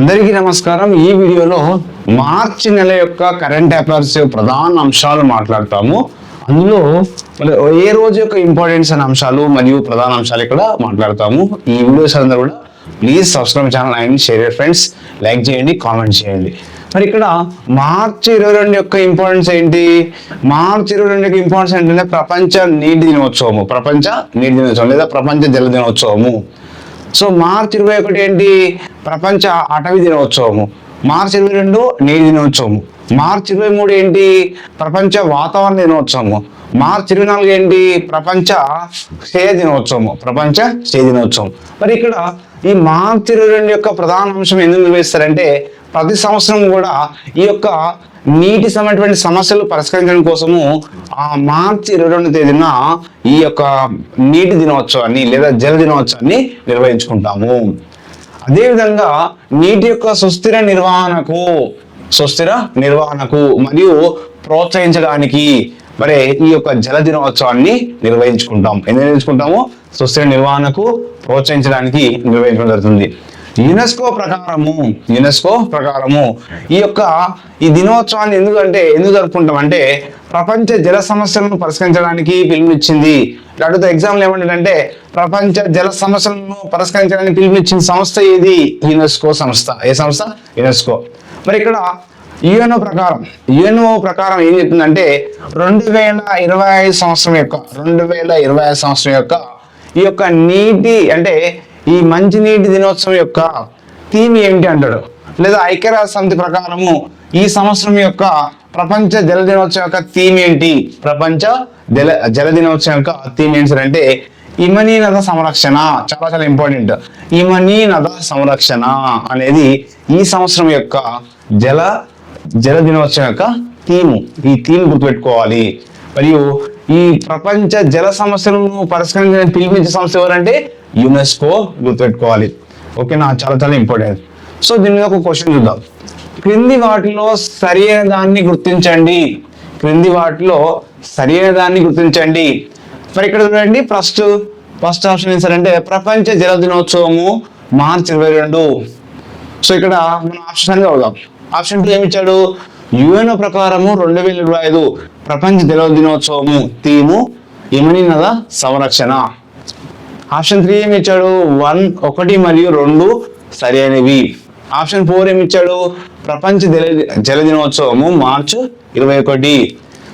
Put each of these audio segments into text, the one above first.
అందరికీ నమస్కారం. ఈ వీడియోలో మార్చి నెల యొక్క కరెంట్ అఫైర్స్ ప్రధాన అంశాలు మాట్లాడతాము. అందులో ఏ రోజు యొక్క ఇంపార్టెన్స్ అనే అంశాలు మరియు ప్రధాన అంశాలు ఇక్కడ మాట్లాడతాము. ఈ వీడియోస్ అందరూ కూడా please subscribe channel and share friends. Like చేయండి కామెంట్ చేయండి. మరి ఇక్కడ మార్చి ఇరవై రెండు యొక్క ఇంపార్టెన్స్ ఏంటి? మార్చి ఇరవై రెండు యొక్క ఇంపార్టెన్స్ ఏంటంటే ప్రపంచ నీటి దినోత్సవము. ప్రపంచ నీటి దినోత్సవం లేదా ప్రపంచ జల దినోత్సవము. సో మార్చి ఇరవై ఒకటి ఏంటి? ప్రపంచ అటవీ దినోత్సవము. మార్చి ఇరవై రెండు నీటి దినోత్సవము. మార్చి ఇరవై మూడు ఏంటి? ప్రపంచ వాతావరణ దినోత్సవము. మార్చి ఇరవై నాలుగు ఏంటి? ప్రపంచ క్షయ దినోత్సవము. ప్రపంచ క్షయ దినోత్సవం మరి ఇక్కడ ఈ మార్చి ఇరవై రెండు యొక్క ప్రధాన అంశం ఎందుకు నిర్వహిస్తారంటే ప్రతి సంవత్సరం కూడా ఈ యొక్క నీటి సంబంధించిన సమస్యలు పరిష్కరించడం కోసము ఆ మార్చి ఇరవై రెండు తేదీన ఈ యొక్క నీటి దినోత్సవాన్ని లేదా జల దినోత్సవాన్ని నిర్వహించుకుంటాము. అదేవిధంగా నీటి యొక్క సుస్థిర నిర్వహణకు సుస్థిర నిర్వహణకు మరియు ప్రోత్సహించడానికి మరి ఈ యొక్క జల దినోత్సవాన్ని నిర్వహించుకుంటాం ఎందుకు నిర్వహించుకుంటాము? సుస్థిర నిర్వహణకు ప్రోత్సహించడానికి నిర్వహించడం జరుగుతుంది. యునెస్కో ప్రకారము యునెస్కో ప్రకారము ఈ యొక్క ఈ దినోత్సవాన్ని ఎందుకంటే ఎందుకు జరుపుకుంటాం అంటే ప్రపంచ జల సమస్యలను పరిష్కరించడానికి పిలుపునిచ్చింది. లేకపోతే ఎగ్జాంపుల్ ఏమంటే ప్రపంచ జల సమస్యలను పరిష్కరించడానికి పిలుపునిచ్చిన సంస్థ ఏది? యునెస్కో సంస్థ. ఏ సంస్థ? యునెస్కో. మరి ఇక్కడ యుఎన్ఓ ప్రకారం యుఎన్ఓ ప్రకారం ఏం చెప్తుందంటే రెండు వేల ఇరవై ఐదు సంవత్సరం యొక్క రెండు వేల ఇరవై ఐదు సంవత్సరం యొక్క ఈ యొక్క నీటి అంటే ఈ మంచినీటి దినోత్సవం యొక్క థీమ్ ఏమిటి అంటాడు? లేదా ఐక్యరాజ్య సమితి ప్రకారము ఈ సంవత్సరం యొక్క ప్రపంచ జల దినోత్సవం యొక్క థీమ్ ఏంటి? ప్రపంచ జల జల దినోత్సవం యొక్క థీమ్ ఏంటి అంటే ఇమనీ నద సంరక్షణ. చాలా చాలా ఇంపార్టెంట్. ఇమనీ నద సంరక్షణ అనేది ఈ సంవత్సరం యొక్క జల జల దినోత్సవం యొక్క థీము. ఈ థీమ్ గుర్తుపెట్టుకోవాలి. మరియు ఈ ప్రపంచ జల సమస్యలను పరిష్కరించడానికి పిలిపించే సంస్థ ఎవరంటే యునెస్కో గుర్తుపెట్టుకోవాలి. ఓకేనా? చాలా చాలా ఇంపార్టెంట్. సో దీని మీద ఒక క్వశ్చన్ చూద్దాం. క్రింది వాటిలో సరైన దాన్ని గుర్తించండి. క్రింది వాటిలో సరైన దాన్ని గుర్తించండి. మరి ఇక్కడ చూడండి ఫస్ట్ ఫస్ట్ ఆప్షన్ ఏం ప్రపంచ జల దినోత్సవము మార్చి ఇరవై రెండు. సో ఇక్కడ మనం ఆప్షన్ చదువుదాం ఆప్షన్ టూ ఏమి ఇచ్చాడు? యుఎన్ఓ ప్రకారము రెండు వేల ఇరవై ఐదు ప్రపంచ జల దినోత్సవము థీము ఇమని నద సంరక్షణ. ఆప్షన్ త్రీ ఏమి ఇచ్చాడు వన్ ఒకటి మరియు రెండు సరైనవి. ఆప్షన్ ఫోర్ ఏమి ఇచ్చాడు ప్రపంచ జల జల దినోత్సవము మార్చ్ ఇరవై ఒకటి.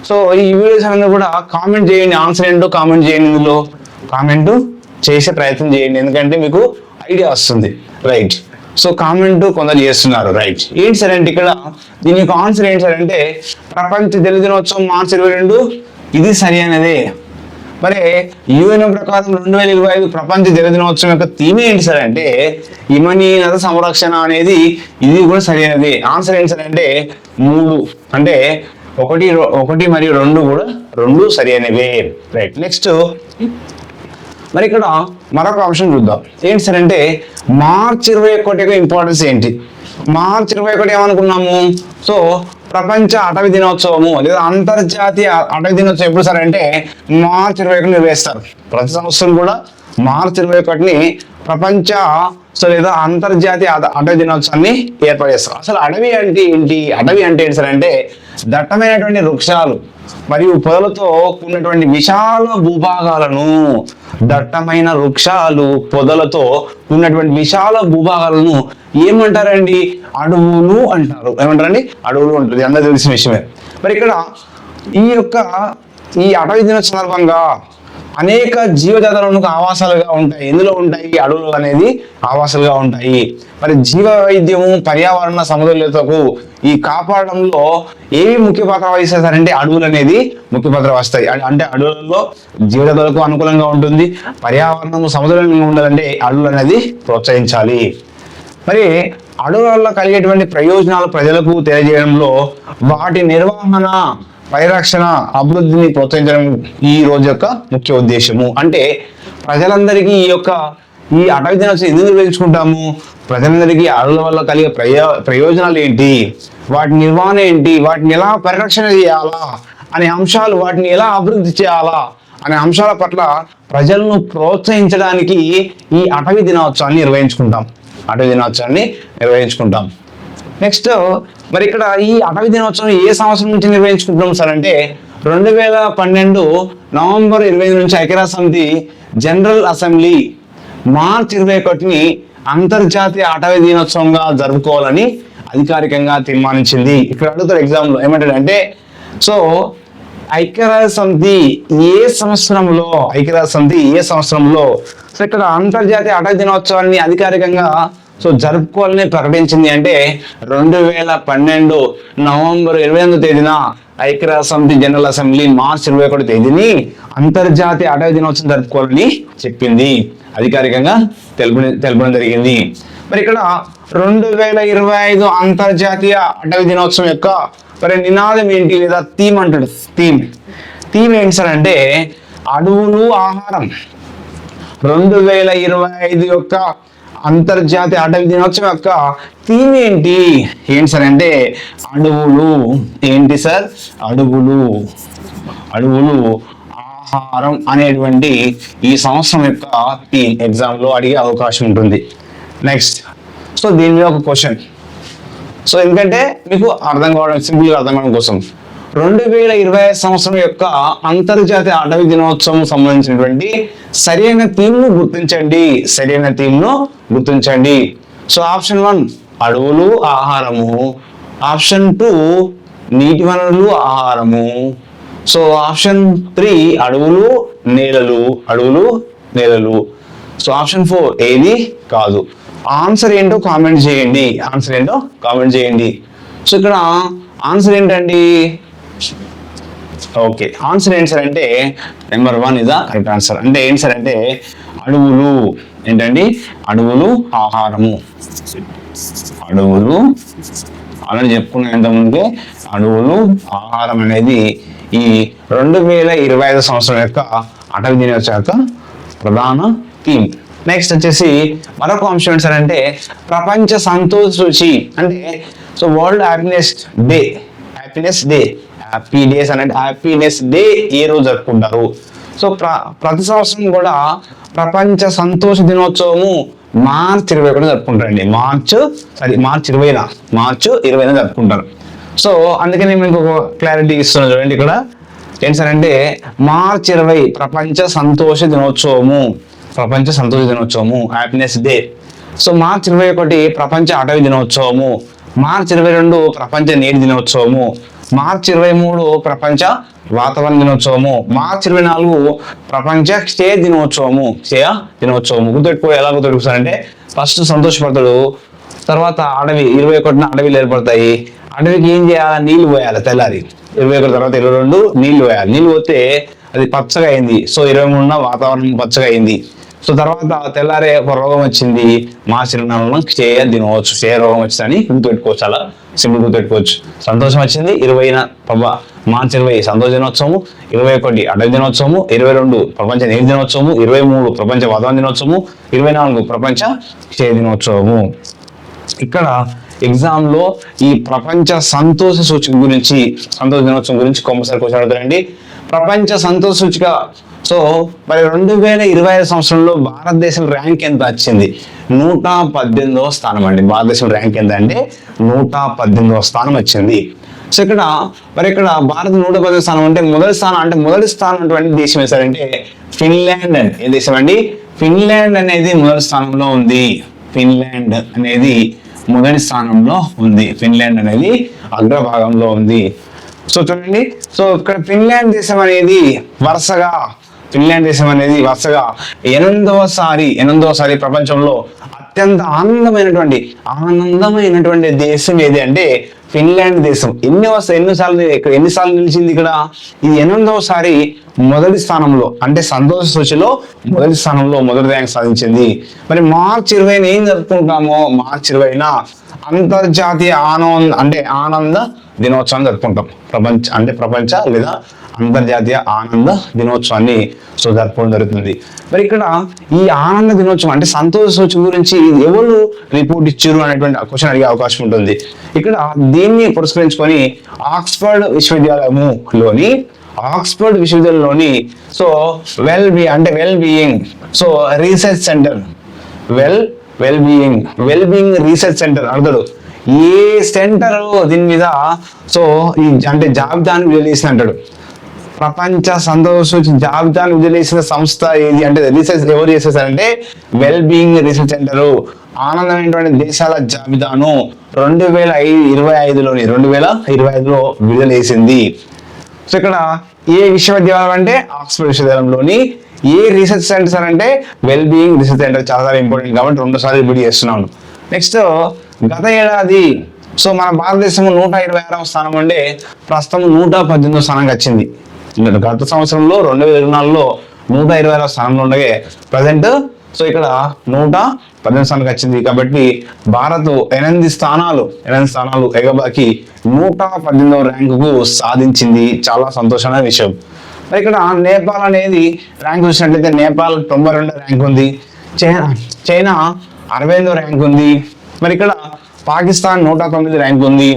సో ఈ వీడియోస్ అన్నీ కూడా కామెంట్ చేయండి. ఆన్సర్ ఏంటో కామెంట్ చేయండి ఇందులో. కామెంట్ చేసే ప్రయత్నం చేయండి. ఎందుకంటే మీకు ఐడియా వస్తుంది. రైట్. సో కామెంట్ కొందరు చేస్తున్నారు రైట్ ఏంటి సార్ అంటే ఇక్కడ దీని యొక్క ఆన్సర్ ఏంటి సార్ అంటే ప్రపంచ జల దినోత్సవం మార్చి ఇరవై రెండు ఇది సరి అయినదే. మరి యుఎన్ ప్రకారం రెండు వేల ఇరవై ఐదు ప్రపంచ జల దినోత్సవం యొక్క థీమ్ ఏంటి సార్ అంటే ఇమనీనత సంరక్షణ అనేది ఇది కూడా సరైనది ఆన్సర్ ఏంటి సార్ అంటే మూడు. అంటే ఒకటి ఒకటి మరియు రెండు కూడా రెండు సరైనవే రైట్ నెక్స్ట్ మరి ఇక్కడ మరొక అంశం చూద్దాం. ఏంటి సార్ అంటే మార్చ్ ఇరవై ఒకటి ఇంపార్టెన్స్ ఏంటి? మార్చ్ ఇరవై ఒకటి ఏమనుకున్నాము? సో ప్రపంచ అటవీ దినోత్సవము లేదా అంతర్జాతీయ అటవీ దినోత్సవం ఎప్పుడు సార్ అంటే మార్చ్ ఇరవై ఒకటి నిర్వహిస్తారు. ప్రతి సంవత్సరం కూడా మార్చ్ ఇరవై ఒకటిని ప్రపంచ సో లేదా అంతర్జాతీయ అటవీ దినోత్సవాన్ని ఏర్పాటు చేస్తారు. అసలు అడవి అంటే ఏంటి? అడవి అంటే ఏంటి సార్ అంటే దట్టమైనటువంటి వృక్షాలు మరియు పొదలతో కూడినటువంటి విశాల భూభాగాలను దట్టమైన వృక్షాలు పొదలతో ఉన్నటువంటి విశాల భూభాగాలను ఏమంటారండి? అడవులు అంటారు. ఏమంటారండి? అడవులు ఉంటుంది అందరూ తెలిసిన విషయమే. మరి ఇక్కడ ఈ యొక్క ఈ అటవీ దిన సందర్భంగా అనేక జీవజాతులకు ఆవాసాలుగా ఉంటాయి. ఎందులో ఉంటాయి? అడవులు అనేది ఆవాసాలుగా ఉంటాయి. మరి జీవ వైద్యము పర్యావరణ సమతుల్యతకు ఈ కాపాడడంలో ఏవి ముఖ్య పాత్ర వహిస్తారంటే అడవులు అనేది ముఖ్య పాత్ర వస్తాయి అ- అంటే అడవులలో జీవజాతులకు అనుకూలంగా ఉంటుంది. పర్యావరణము సమతుల్యంగా ఉండాలంటే అడవులు అనేది ప్రోత్సహించాలి. మరి అడవుల కలిగేటువంటి ప్రయోజనాలు ప్రజలకు తెలియజేయడంలో వాటి నిర్వహణ పరిరక్షణ అభివృద్ధిని ప్రోత్సహించడం ఈ రోజు యొక్క ముఖ్య ఉద్దేశము. అంటే ప్రజలందరికీ ఈ యొక్క ఈ అటవీ దినోత్సవం ఎందుకు నిర్వహించుకుంటాము? ప్రజలందరికీ అడవుల వల్ల కలిగే ప్రయో ప్రయోజనాలు ఏంటి? వాటి నిర్వహణ ఏంటి? వాటిని ఎలా పరిరక్షణ చేయాలా? అనే అంశాలు వాటిని ఎలా అభివృద్ధి చేయాలా? అనే అంశాల పట్ల ప్రజలను ప్రోత్సహించడానికి ఈ అటవీ దినోత్సవాన్ని నిర్వహించుకుంటాం. అటవీ దినోత్సవాన్ని నిర్వహించుకుంటాం. నెక్స్ట్ మరి ఇక్కడ ఈ అటవీ దినోత్సవం ఏ సంవత్సరం నుంచి నిర్వహించుకుంటున్నాం సార్ అంటే రెండు వేల పన్నెండు నవంబర్ ఇరవై నుంచి ఐక్యరాజ్య సమితి జనరల్ అసెంబ్లీ మార్చ్ ఇరవై ఒకటిని అంతర్జాతీయ అటవీ దినోత్సవంగా జరుపుకోవాలని అధికారికంగా తీర్మానించింది. ఇక్కడ అడుగుతారు ఎగ్జామ్లో ఏమంటాడంటే సో ఐక్యరాజ్య సమితి ఏ సంవత్సరంలో ఐక్యరాజ్య సమితి ఏ సంవత్సరంలో? సో ఇక్కడ అంతర్జాతీయ అటవీ దినోత్సవాన్ని అధికారికంగా సో జరుపుకోవాలని ప్రకటించింది అంటే రెండు వేల పన్నెండు నవంబర్ ఇరవై ఎనిమిదో తేదీన ఐక్యరాజ్య సమితి జనరల్ అసెంబ్లీ మార్చ్ ఇరవై ఒకటి తేదీని అంతర్జాతీయ అటవీ దినోత్సవం జరుపుకోవాలని చెప్పింది. అధికారికంగా తెలుపు తెలపడం జరిగింది. మరి ఇక్కడ రెండు వేల ఇరవై ఐదు అంతర్జాతీయ అటవీ దినోత్సవం యొక్క మరి నినాదం ఏంటి లేదా థీమ్ అంటాడు? థీమ్. థీమ్ ఏంటి సార్ అంటే అడవులు ఆహారం. రెండు వేల ఇరవై ఐదు యొక్క అంతర్జాతీయ అటవీ దినోత్సవం యొక్క థీమ్ ఏంటి? ఏంటి సార్ అంటే అడవులు. ఏంటి సార్? అడవులు. అడవులు ఆహారం అనేటువంటి ఈ సంవత్సరం యొక్క థీమ్ ఎగ్జామ్లో అడిగే అవకాశం ఉంటుంది. నెక్స్ట్ సో దీని మీద ఒక క్వశ్చన్ సో ఎందుకంటే మీకు అర్థం కావడం సింపుల్గా అర్థం కావడం కోసం. రెండు వేల ఇరవై సంవత్సరం యొక్క అంతర్జాతీయ అటవీ దినోత్సవం సంబంధించినటువంటి సరైన థీమ్ను గుర్తించండి. సరైన థీమ్ను గుర్తించండి. సో ఆప్షన్ వన్ అడవులు ఆహారము. ఆప్షన్ టూ నీటి వనరులు ఆహారము. సో ఆప్షన్ త్రీ అడవులు నేలలు. అడవులు నేలలు. సో ఆప్షన్ ఫోర్ ఏది కాదు. ఆన్సర్ ఏంటో కామెంట్ చేయండి. ఆన్సర్ ఏంటో కామెంట్ చేయండి. సో ఇక్కడ ఆన్సర్ ఏంటండి? ఓకే ఆన్సర్ ఏంటి సార్ అంటే నెంబర్ వన్ ఇదా కరెక్ట్ ఆన్సర్ అంటే ఏంటి సార్ అంటే అడవులు ఏంటండి? అడవులు ఆహారము. అడవులు అలానే చెప్పుకున్నాం ఎంతమంది అడవులు ఆహారం అనేది ఈ రెండు వేల ఇరవై ఐదు సంవత్సరం యొక్క అటవీ దినోత్సవ యొక్క ప్రధాన థీమ్. నెక్స్ట్ వచ్చేసి మరొక అంశం ఏంటి సార్ అంటే ప్రపంచ సంతోష సూచి అంటే so world happiness day happiness day happy days అనేది హ్యాపీనెస్ డే ఏ రోజు జరుపుకుంటారు? సో ప్ర ప్రతి సంవత్సరం కూడా ప్రపంచ సంతోష దినోత్సవము మార్చ్ ఇరవై ఒకటి జరుపుకుంటారండి. మార్చ్ సారీ మార్చ్ ఇరవైన మార్చ్ ఇరవైన జరుపుకుంటారు. సో అందుకని మీకు క్లారిటీ ఇస్తున్నాను చూడండి ఇక్కడ. ఏంటి సార్ అంటే మార్చ్ ఇరవై ప్రపంచ సంతోష దినోత్సవము ప్రపంచ సంతోష దినోత్సవము హ్యాపీనెస్ డే సో మార్చ్ ఇరవై ఒకటి ప్రపంచ అటవీ దినోత్సవము మార్చ్ ఇరవై రెండు ప్రపంచ నీటి దినోత్సవము మార్చ్ ఇరవై మూడు ప్రపంచ వాతావరణ దినోత్సవము. మార్చ్ ఇరవై నాలుగు ప్రపంచ క్షయ దినోత్సవము. క్షయ దినోత్సవము. గుర్తుపెట్టుకో ఎలా గుర్తుపెట్టుకుంటారంటే ఫస్ట్ సంతోషపడతాడు తర్వాత అడవి ఇరవై ఒకటిన అడవిలు ఏర్పడతాయి. అడవికి ఏం చేయాలి? నీళ్ళు పోయాలి తెల్లారి. ఇరవై ఒకటి తర్వాత ఇరవై రెండు నీళ్ళు పోయాలి. నీళ్ళు పోతే అది పచ్చగా అయింది. సో ఇరవై మూడున వాతావరణం పచ్చగా అయింది. సో తర్వాత తెల్లారే ఒక రోగం వచ్చింది. మా చిరునామా క్షేయ దినవచ్చు క్షేయ రోగం వచ్చిందని గుర్తుపెట్టుకోవచ్చు అలా సింపుల్ గుర్తుపెట్టుకోవచ్చు సంతోషం వచ్చింది. ఇరవైన ప్రభా మార్చి ఇరవై సంతోష దినోత్సవము. ఇరవై ఒకటి అటవీ దినోత్సవము. ఇరవై రెండు ప్రపంచ నీటి దినోత్సవము. ఇరవై మూడు ప్రపంచ వాతావరణ దినోత్సవము. ఇరవై నాలుగు ప్రపంచ క్షయ దినోత్సవము. ఇక్కడ ఎగ్జామ్లో ఈ ప్రపంచ సంతోష సూచిక గురించి సంతోష దినోత్సవం గురించి కొంపసారి క్వశ్చన్ అడుగుతారండి. ప్రపంచ సంతోష సూచిక సో మరి రెండు వేల ఇరవై ఐదు సంవత్సరంలో భారతదేశం ర్యాంక్ ఎంత వచ్చింది? నూట పద్దెనిమిదవ స్థానం అండి. భారతదేశం ర్యాంక్ ఎంత అంటే నూట పద్దెనిమిదవ స్థానం వచ్చింది. సో ఇక్కడ మరి ఇక్కడ భారత నూట పది స్థానం అంటే మొదటి స్థానం అంటే మొదటి స్థానం అటువంటి దేశం వేసారంటే ఫిన్లాండ్ అని ఏ దేశం అండి? ఫిన్లాండ్ అనేది మొదటి స్థానంలో ఉంది. ఫిన్లాండ్ అనేది మొదటి స్థానంలో ఉంది. ఫిన్లాండ్ అనేది అగ్రభాగంలో ఉంది. సో చూడండి. సో ఇక్కడ ఫిన్లాండ్ దేశం అనేది వరుసగా ఫిన్లాండ్ దేశం అనేది వరుసగా ఎనిమిదవసారి ఎనిమిదవసారి ప్రపంచంలో అత్యంత ఆనందమైనటువంటి ఆనందమైనటువంటి దేశం ఏది అంటే ఫిన్లాండ్ దేశం. ఎన్ని వస్త ఎన్నిసార్లు ఇక్కడ ఎన్నిసార్లు నిలిచింది ఇక్కడ? ఇది ఎనిమిదవసారి మొదటి స్థానంలో అంటే సంతోష సూచిలో మొదటి స్థానంలో మొదటి ర్యాంక్ సాధించింది. మరి మార్చ్ ఇరవైన ఏం జరుపుకుంటామో? మార్చ్ ఇరవైన అంతర్జాతీయ ఆనంద అంటే ఆనంద దినోత్సవం జరుపుకుంటాం. ప్రపంచ అంటే ప్రపంచ లేదా అంతర్జాతీయ ఆనంద దినోత్సవాన్ని సో జరపడం జరుగుతుంది. మరి ఇక్కడ ఈ ఆనంద దినోత్సవం అంటే సంతోష సూచన గురించి ఎవరు రిపోర్ట్ ఇచ్చారు అనేటువంటి క్వశ్చన్ అడిగే అవకాశం ఉంటుంది. ఇక్కడ దీన్ని పురస్కరించుకొని ఆక్స్ఫర్డ్ విశ్వవిద్యాలయములోని ఆక్స్ఫర్డ్ విశ్వవిద్యాలయంలోని సో వెల్ బీ అంటే well being so research centre well well being well being research centre అడగడు ఏ సెంటర్ దీని మీద సో ఈ అంటే జాబితాను రిలీజ్ అంటాడు. ప్రపంచ సంతోష జాబితాను విడుదలేసిన సంస్థ ఏది? అంటే రీసెర్చ్ ఎవరు చేసేసారంటే వెల్ బీయింగ్ రీసెర్చ్ సెంటర్ ఆనందమైనటువంటి దేశాల జాబితాను రెండు వేల ఐదు ఇరవై ఐదులోని రెండు వేల ఇరవై ఐదులో విడుదలేసింది. సో ఇక్కడ ఏ విశ్వవిద్యాలయం అంటే? ఆక్స్ఫర్డ్ విశ్వవిద్యాలయంలోని ఏ రీసెర్చ్ సెంటర్ అంటే? వెల్ బీయింగ్ రీసెర్చ్ సెంటర్ చాలా చాలా ఇంపార్టెంట్ కాబట్టి రెండు సార్లు రిపీట్ చేస్తున్నాను. నెక్స్ట్ గత ఏడాది సో మన భారతదేశం నూట ఇరవై ఆరవ స్థానం అంటే ప్రస్తుతం నూట పద్దెనిమిదవ స్థానంకి వచ్చింది. గత సంవత్సరంలో రెండు వేల ఇరవై నాలుగులో నూట ఇరవై ఆరవ స్థానంలో ఉండగా ప్రజెంట్ సో ఇక్కడ నూట పద్దెనిమిది స్థానానికి వచ్చింది కాబట్టి భారత్ ఎనిమిది స్థానాలు ఎనిమిది స్థానాలు ఎగబాకి నూట పద్దెనిమిదవ ర్యాంకుకు సాధించింది. చాలా సంతోషమైన విషయం. మరి ఇక్కడ నేపాల్ అనేది ర్యాంక్ చూసినట్లయితే నేపాల్ తొంభై రెండో ర్యాంక్ ఉంది. చైనా చైనా అరవై ఎనిమిదో ర్యాంక్ ఉంది. మరి ఇక్కడ పాకిస్తాన్ నూట తొమ్మిది ర్యాంక్ ఉంది.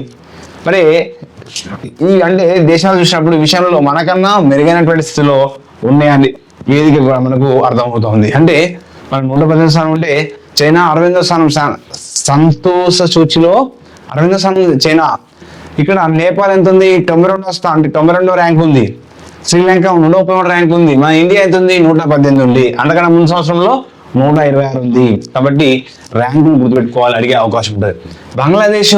మరి ఈ అంటే దేశాలు చూసినప్పుడు విషయంలో మనకన్నా మెరుగైనటువంటి స్థితిలో ఉన్నాయని వేదిక కూడా మనకు అర్థమవుతోంది. అంటే మన నూట పద్దెనిమిది స్థానం ఉంటే చైనా అరవిందో స్థానం సంతోష సూచిలో అరవింద స్థానం చైనా. ఇక్కడ నేపాల్ ఎంత ఉంది తొంభై రెండో స్థానం అంటే తొంభై రెండో ర్యాంక్ ఉంది. శ్రీలంక నూట ముప్పై మూడు ర్యాంక్ ఉంది. మన ఇండియా ఎంత ఉంది నూట పద్దెనిమిది ఉంది. అంతకన్నా ముందు సంవత్సరంలో నూట ఇరవై ఆరు ఉంది. కాబట్టి ర్యాంకును గుర్తుపెట్టుకోవాలి అడిగే అవకాశం ఉంటుంది. బంగ్లాదేశ్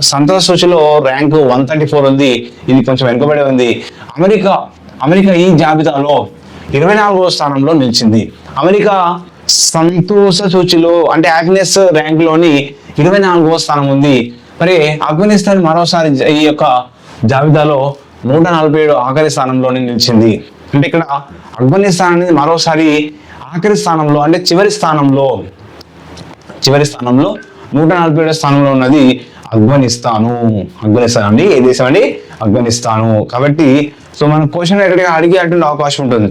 సంతోష సూచిలో ర్యాంకు వన్ థర్టీ ఫోర్ ఉంది. ఇది కొంచెం వెనుకబడి ఉంది. అమెరికా అమెరికా ఈ జాబితాలో ఇరవై నాలుగో స్థానంలో నిలిచింది. అమెరికా సంతోష సూచిలో అంటే హ్యాపీనెస్ ర్యాంక్లోని ఇరవై నాలుగో స్థానం ఉంది. మరి ఆఫ్ఘనిస్తాన్ మరోసారి ఈ యొక్క జాబితాలో నూట నలభై ఏడు ఆఖరి స్థానంలోనే నిలిచింది. అంటే ఇక్కడ ఆఫ్ఘనిస్తాన్ అనేది మరోసారి ఆఖరి స్థానంలో అంటే చివరి స్థానంలో చివరి స్థానంలో నూట నలభై ఏడో స్థానంలో ఉన్నది ఆఫ్ఘనిస్తాను ఆఫ్ఘనిస్తాన్ అండి. ఏ దేశం అండి? ఆఫ్ఘనిస్తాను కాబట్టి సో మన క్వశ్చన్ ఎక్కడికి అడిగేటువంటి అవకాశం ఉంటుంది.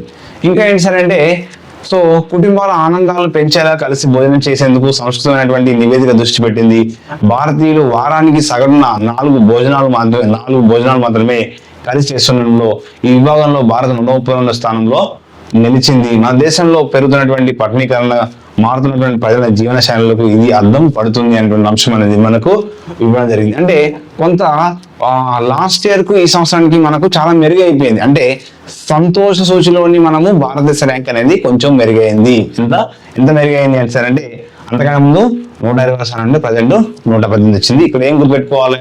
ఇంకా ఏంటి సార్ అంటే సో కుటుంబాల ఆనందాలను పెంచేలా కలిసి భోజనం చేసేందుకు సంస్కృతమైనటువంటి నివేదిక దృష్టి పెట్టింది. భారతీయులు వారానికి సగటున నాలుగు భోజనాలు మాత్రమే నాలుగు భోజనాలు మాత్రమే కలిసి చేస్తుండడంలో ఈ విభాగంలో భారత నూట స్థానంలో నిలిచింది. మన దేశంలో పెరుగుతున్నటువంటి పట్టణీకరణ మారుతున్నటువంటి ప్రజల జీవన శైలులకు ఇది అర్థం పడుతుంది అనేటువంటి అంశం అనేది మనకు ఇవ్వడం జరిగింది. అంటే కొంత లాస్ట్ ఇయర్కు ఈ సంవత్సరానికి మనకు చాలా మెరుగైపోయింది. అంటే సంతోష సూచిలోని మనము భారతదేశ ర్యాంక్ అనేది కొంచెం మెరుగైంది. ఎంత? ఎంత మెరుగైంది అంటే అంటే అంతకన్నా ముందు నూట ఇరవై స్థానం నుండి ప్రజెంట్ నూట పద్దెనిమిది వచ్చింది ఇక్కడ ఏం గుర్తుపెట్టుకోవాలి?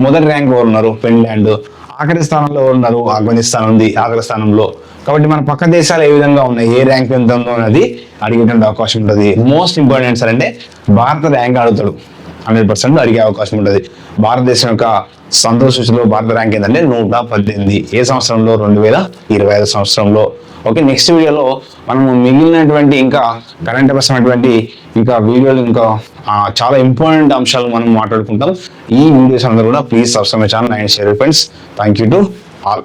మొదటి ర్యాంక్ ఉన్నారు? ఫిన్లాండ్. ఆఖరి స్థానంలో ఉన్నారు ఆఫ్ఘనిస్తాన్ ఉంది ఆఖరి స్థానంలో కాబట్టి మన పక్క దేశాలు ఏ విధంగా ఉన్నాయి? ఏ ర్యాంక్ ఎంత ఉందో అనేది అడిగేటువంటి అవకాశం ఉంటుంది. మోస్ట్ ఇంపార్టెంట్ సార్ అంటే భారత ర్యాంక్ అడుగుతాడు హండ్రెడ్ పర్సెంట్ అడిగే అవకాశం ఉంటుంది. భారతదేశం యొక్క సంతోష సూచిలో భారత ర్యాంక్ ఏంటంటే నూట పద్దెనిమిది. ఏ సంవత్సరంలో? రెండు వేల ఇరవై ఐదు సంవత్సరంలో. ఓకే నెక్స్ట్ వీడియోలో మనము మిగిలినటువంటి ఇంకా కరెంట్ అఫైర్స్ అనేటువంటి ఇంకా వీడియోలు ఇంకా చాలా ఇంపార్టెంట్ అంశాలు మనం మాట్లాడుకుంటాం. ఈ వీడియోస్ అందరూ కూడా please subscribe channel and share friends thank you to all